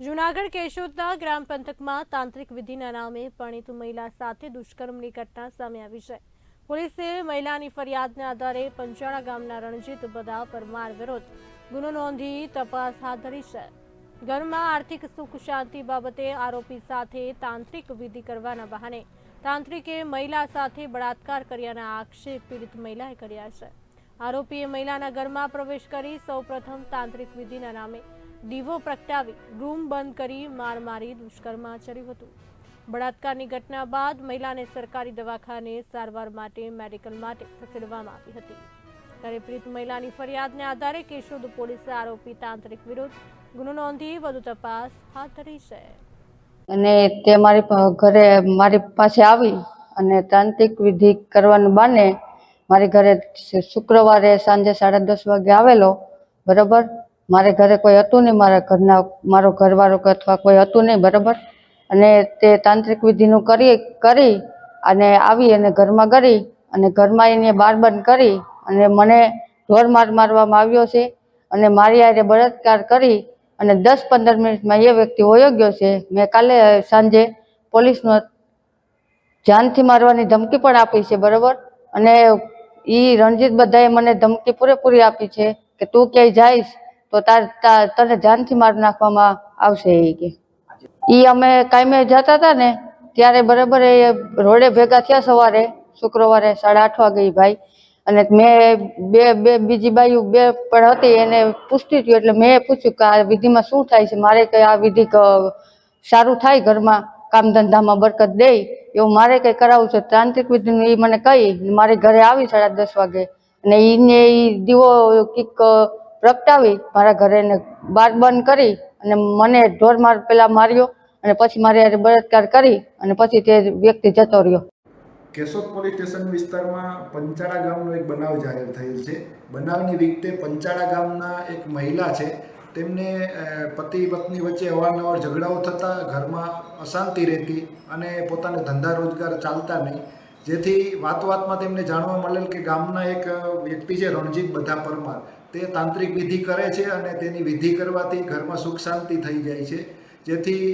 જૂનાગઢ કેશોદના ગ્રામ પંથકમાં તાંત્રિક વિધિના નામે પરિણીત મહિલા સાથે દુષ્કર્મની ઘટના સામે આવી છે. પોલીસે મહિલાની ફરિયાદના આધારે પંચાણા ગામના રણજીત બધા પરમાર વિરુદ્ધ ગુનો નોંધી તપાસ હાથ ધરી છે. ઘરમાં આર્થિક સુખ શાંતિ બાબતે આરોપી સાથે તાંત્રિક વિધિ કરવાના બહાને તાંત્રિકે મહિલા સાથે બળાત્કાર કર્યાના આક્ષેપ પીડિત મહિલાએ કર્યા છે. આરોપીએ મહિલાના ઘરમાં પ્રવેશ કરી સૌપ્રથમ તાંત્રિક વિધિના નામે દીવો પ્રગટાવી, રૂમ બંધ કરી માર મારી દુષ્કર્મ આચર્યું હતું. બળાત્કારની ઘટના બાદ મહિલાને સરકારી દવાખાને સારવાર માટે મેડિકલ માટે ખસેડવામાં આવી હતી. ત્યારે પીડિત મહિલાની ફરિયાદને આધારે કેશોદ પોલીસે આરોપી તાંત્રિક વિરુદ્ધ ગુનો નોંધી વધુ તપાસ હાથ ધરી છે. અને તે મારી ઘરે મારી પાસે આવી અને તાંત્રિક વિધિ કરવાનું બાને મારી ઘરે શુક્રવારે સાંજે સાડા દસ વાગે આવેલો, બરાબર? મારે ઘરે કોઈ હતું નહીં, મારા ઘરના, મારો ઘરવાળો કે અથવા કોઈ હતું નહીં, બરાબર? અને તે તાંત્રિક વિધિનું કરી કરી અને આવી અને ઘરમાં કરી અને ઘરમાં એને બાર બંધ કરી અને મને ઢોર માર મારવામાં આવ્યો છે અને મારી આરે બળાત્કાર કરી અને દસ પંદર મિનિટમાં એ વ્યક્તિ વયો ગયો છે. મેં કાલે સાંજે પોલીસનો જાનથી મારવાની ધમકી પણ આપી છે, બરાબર? અને એ રણજીત બધાએ મને ધમકી પૂરેપૂરી આપી છે કે તું ક્યાંય જઈશ તો તને જાનથી મારી નાખવામાં આવશે એ કે. એ અમે કાયમે જતા હતા ને, ત્યારે બરાબર એ રોડે ભેગા થયા સવારે, શુક્રવારે સાડા આઠ વાગે ભાઈ. અને મેં બે બે બીજી બાયુ બે પણ હતી, એને પૂછતી હતી, એટલે મેં પૂછ્યું કે આ વિધિમાં શું થાય છે? મારે કંઈ આ વિધિ સારું થાય ઘરમાં? કામ ધંધામાં બરકત દે એવું મારે કંઈ કરાવવું છે? તાંત્રિક વિધિનું એ મને કહી, મારે ઘરે આવી સાડા દસ વાગે. અને એને એ દીવો કીક પ્રગટાવી મારા ઘરે ને બાર બંધ કરી અને મને ઢોર માર પેલા માર્યો અને પછી મારે બળાત્કાર કરી અને પછી તે વ્યક્તિ જતો રહ્યો. કેશોદ પોલીસ સ્ટેશન વિસ્તારમાં પંચાળા ગામનો એક બનાવ જાહેર થયેલ છે. બનાવની વિગતે પંચાળા ગામના એક મહિલા છે. તેમને પતિ પત્ની વચ્ચે અવારનવાર ઝઘડાઓ થતા ઘરમાં અશાંતિ રહેતી અને પોતાને ધંધા રોજગાર ચાલતા નહીં. જેથી વાત વાતમાં તેમને જાણવા મળેલ કે ગામના એક વ્યક્તિ છે રણજીત બધા પરમાર તે તાંત્રિક વિધિ કરે છે અને તેની વિધિ કરવાથી ઘરમાં સુખ શાંતિ થઈ જાય છે. જેથી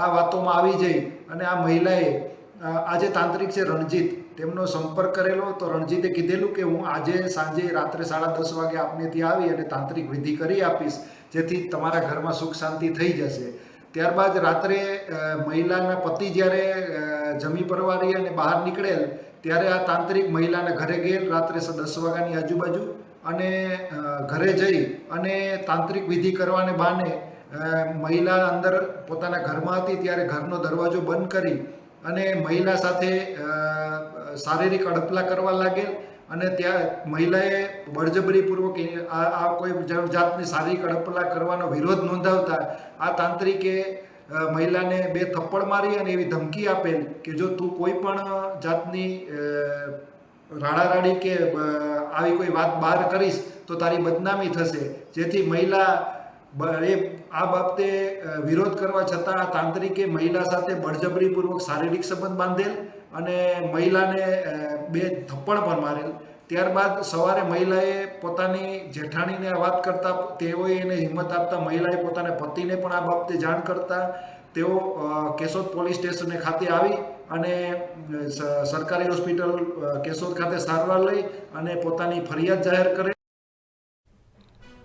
આ વાતોમાં આવી જઈ અને આ મહિલાએ આ જે તાંત્રિક છે રણજીત. તેમનો સંપર્ક કરેલો તો રણજીતે કીધેલું કે હું આજે સાંજે રાત્રે સાડા દસ વાગે આપને ત્યાં આવી અને તાંત્રિક વિધિ કરી આપીશ, જેથી તમારા ઘરમાં સુખ શાંતિ થઈ જશે. ત્યારબાદ રાત્રે મહિલાના પતિ જ્યારે જમી પરવારી અને બહાર નીકળેલ, ત્યારે આ તાંત્રિક મહિલાના ઘરે ગયેલ રાત્રે દસ વાગ્યાની આજુબાજુ અને ઘરે જઈ અને તાંત્રિક વિધિ કરવાને બહાને મહિલા અંદર પોતાના ઘરમાં હતી ત્યારે ઘરનો દરવાજો બંધ કરી અને મહિલા સાથે શારીરિક અડપલા કરવા લાગેલ અને ત્યાં મહિલાએ બળજબરીપૂર્વક આ કોઈ જાતની શારીરિક અડપલા કરવાનો વિરોધ નોંધાવતા આ તાંત્રિકે મહિલાને બે થપ્પડ મારી અને એવી ધમકી આપેલ કે જો તું કોઈ પણ જાતની રાડારાડી કે આવી કોઈ વાત બહાર કરીશ તો તારી બદનામી થશે. જેથી મહિલા એ, આ બાબતે વિરોધ કરવા છતાં તાંત્રિકે મહિલા સાથે બળજબરીપૂર્વક શારીરિક સંબંધ બાંધેલ અને મહિલાને બે થપ્પડ પણ મારેલ. ત્યારબાદ સવારે મહિલાએ પોતાની જેઠાણીને વાત કરતા તેઓએ એને હિંમત આપતા મહિલાએ પોતાના પતિને પણ આ બાબતે જાણ કરતા તેઓ કેશોદ પોલીસ સ્ટેશને ખાતે આવી અને સરકારી હોસ્પિટલ કેશોદ ખાતે સારવાર લઈ અને પોતાની ફરિયાદ જાહેર કરે.